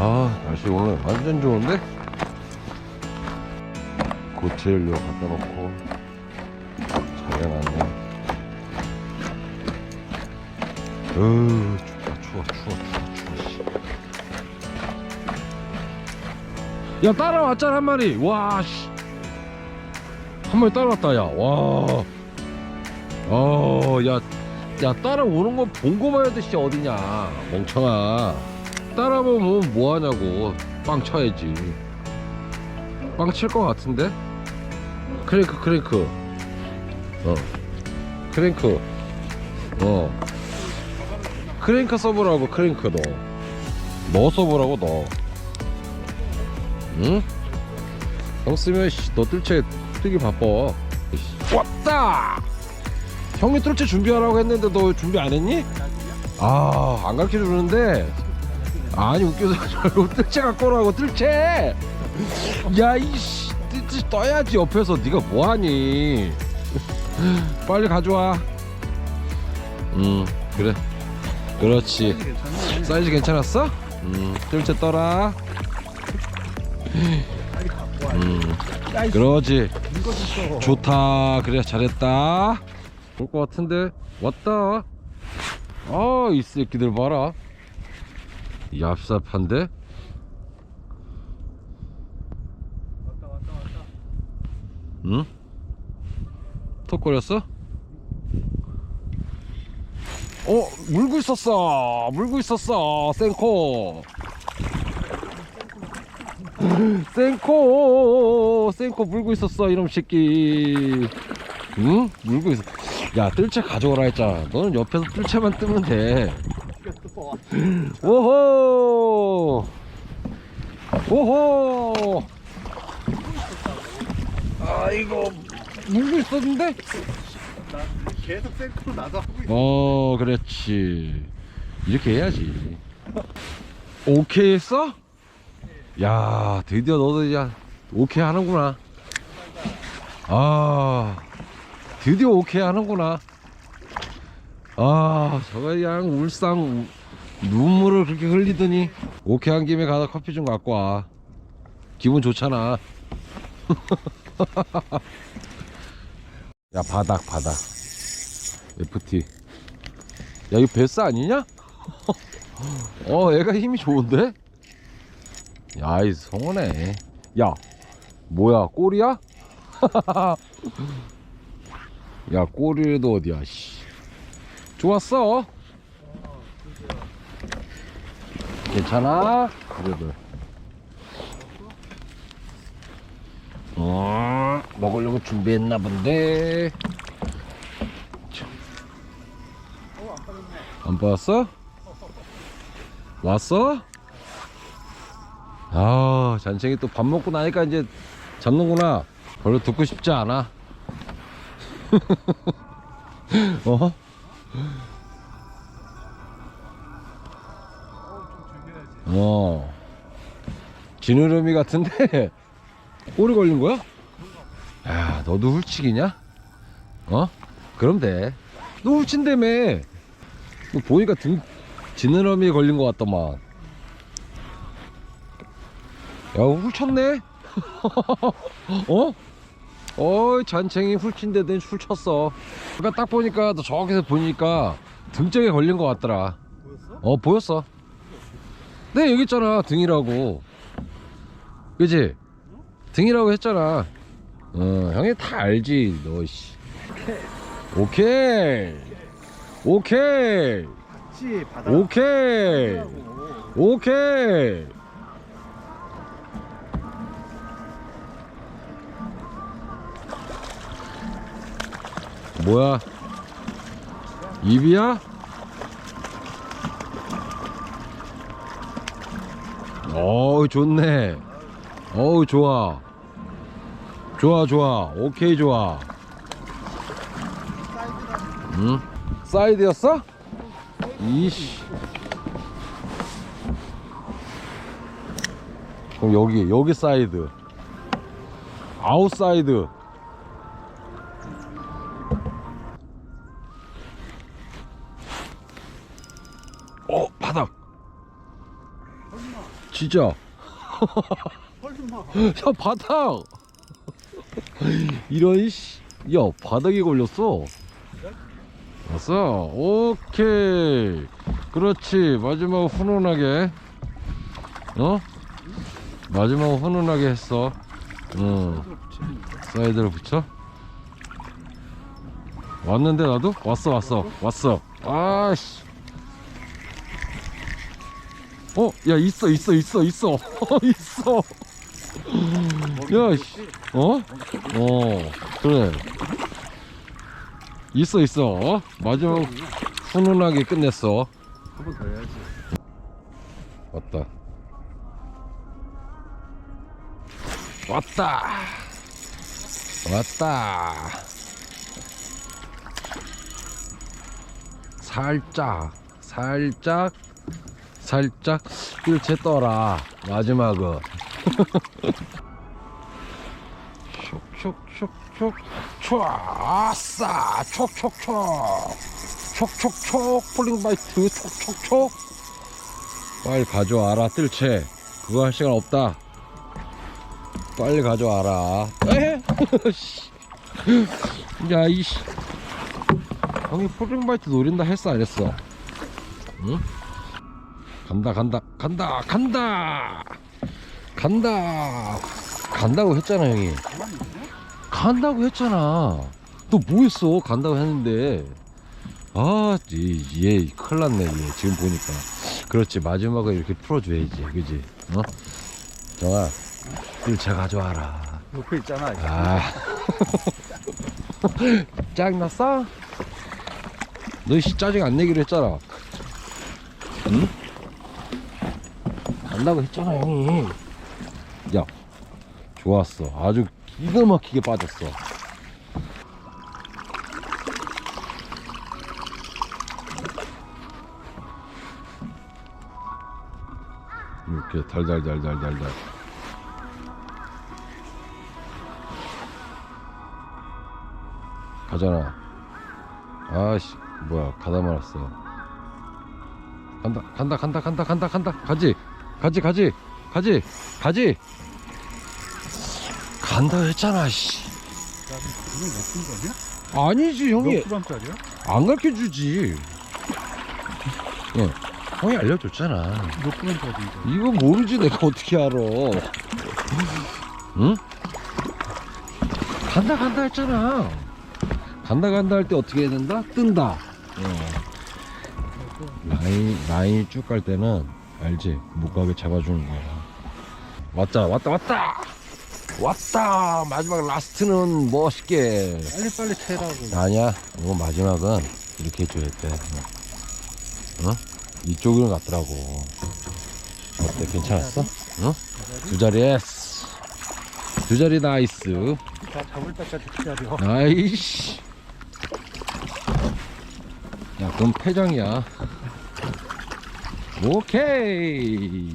아 날씨 오늘 완전 좋은데? 고체연료 갖다 놓고 잘 해놨네 으 춥다 추워 추워 추워 추워 씨. 야 따라왔잖아 한 마리. 와씨. 한 마리 따라왔다 야와. 어야 야 따라오는 거 본 거 봐야 되씨 어디냐. 멍청아 따라보면 뭐 하냐고. 빵 쳐야지. 빵 칠 것 같은데? 크랭크 크랭크. 어. 크랭크. 어. 크랭크 써보라고 크랭크 너 너 써보라고 너. 응? 형 쓰면 씨, 너 뜰채 뜨기 바빠. 씨, 왔다! 형이 뜰채 준비하라고 했는데 너 준비 안 했니? 아 안 가르쳐 주는데 아니 웃겨서 뜰채 갖고 오라고 뜰채! 야 이씨 뜰채 떠야지 옆에서. 네가 뭐하니? 빨리 가져와. 음 그래. 그렇지. 사이즈 괜찮았어? 음 뜰채 떠라. 음 그러지. 좋다. 그래 잘했다. 올 것 같은데? 왔다. 아 이 새끼들 봐라 얍삽한데? 응? 톡 걸렸어? 어 물고 있었어. 물고 있었어 생코. 생코 생코 물고 있었어 이놈 새끼. 응? 물고 있어. 야 뜰채 가져오라 했잖아. 너는 옆에서 뜰채만 뜨면 돼 오호! 오호! 아이고 물고 있었는데? 계속 생크로 나도 하고 있어. 어 그렇지. 이렇게 해야지. 오케이 했어? 야 드디어 너도 이제 오케이 하는구나. 아 드디어 오케이 하는구나. 아 저거 그냥 울상 눈물을 그렇게 흘리더니 오케이 한 김에 가서 커피 좀 갖고 와. 기분 좋잖아. 야 바닥 바닥. FT 야 이거 베스 아니냐? 어 얘가 힘이 좋은데? 야이 성원해 야 뭐야 꼬리야? 야 꼬리도 어디야 씨. 좋았어 괜찮아? 그래도 어 먹으려고 준비했나 본데 안 받았어? 왔어? 아 잔챙이 또 밥 먹고 나니까 이제 잡는구나 별로 듣고 싶지 않아 어? 어 지느러미 같은데 꼬리 걸린 거야? 야 너도 훌치기냐? 어? 그럼 돼 너 훌친다며 뭐 보니까 등 지느러미에 걸린 것 같더만 야 훌쳤네 어? 어이 잔챙이 훌친데 는 훌쳤어 아까 딱 보니까 너 저기서 보니까 등짝에 걸린 것 같더라 보였어? 어 보였어 네 여기 있잖아 등이라고. 그지? 등이라고 했잖아. 어 형이 다 알지 너 씨. 오케이. 오케이. 오케이. 하고. 오케이. 뭐야? 입이야? 어우 좋네. 어우 좋아. 좋아 좋아. 오케이 좋아. 응? 사이드였어? 이씨. 그럼 여기 여기 사이드. 아웃사이드 진짜. 야 바닥 이런 씨. 야 바닥에 걸렸어. 왔어. 오케이. 그렇지. 마지막 훈훈하게. 어? 마지막 훈훈하게 했어. 응 사이드를 붙여? 왔는데 나도? 왔어 왔어. 왔어. 아씨 어 야 있어 있어 있어 있어 있어 야, 씨. 어? 어, 그래. 있어, 있어. 마지막 훈훈하게 끝냈어. 한 번 더 해야지. 왔다. 왔다. 왔다. 살짝, 살짝, 살짝 일체 떠라. 마지막은. 촉촉촉촉 촤아싸 촉촉촉. 촉촉촉. 폴링바이트. 촉촉촉. 빨리 가져와라 뜰채. 그거 할 시간 없다. 빨리 가져와라. 에헤. 씨. 야 이씨. 형이 폴링바이트 노린다 했어 안 했어? 응? 간다 간다 간다 간다! 간다! 간다고 했잖아 형이. 간다고 했잖아. 또뭐 했어? 간다고 했는데. 아얘 큰일 났네 얘 지금 보니까. 그렇지 마지막에 이렇게 풀어줘야지 그지? 어? 정아 일차 가져와라. 옆에 있잖아. 아. 짜증났어? 너씨 짜증 안 내기로 했잖아. 응? 간다고 했잖아 형이 야 좋았어. 아주 기가 막히게 빠졌어. 이렇게 달달달달달달. 가잖아. 아씨 뭐야 가다 말았어. 간다 간다 간다 간다 간다 간다. 가지 가지 가지 가지 가지 간다 했잖아 씨 몇분 거냐? 아니지 형이 몇 그램짜리야? 안 가르쳐 주지 어 형이 알려줬잖아 몇 그램짜리인데? 이거 모르지 내가 어떻게 알아 응? 간다 간다 했잖아 간다 간다 할 때 어떻게 해야 된다? 뜬다 어. 라인 라인 쭉갈 때는 알지? 못 가게 잡아주는 거야. 왔다 왔다 왔다! 왔다! 마지막 라스트는 멋있게. 빨리 빨리 채라고. 아니야. 이거 마지막은 이렇게 해줘야 돼. 어? 이쪽으로 갔더라고. 어때? 괜찮았어? 어? 두 자리 했어. 두 자리 나이스. 다 잡을 때까지 기다려. 나이스. 야 그럼 패장이야 오케이.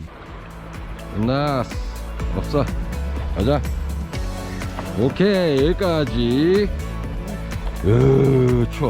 끝났어 없어. 가자. 오케이 여기까지. 으 추워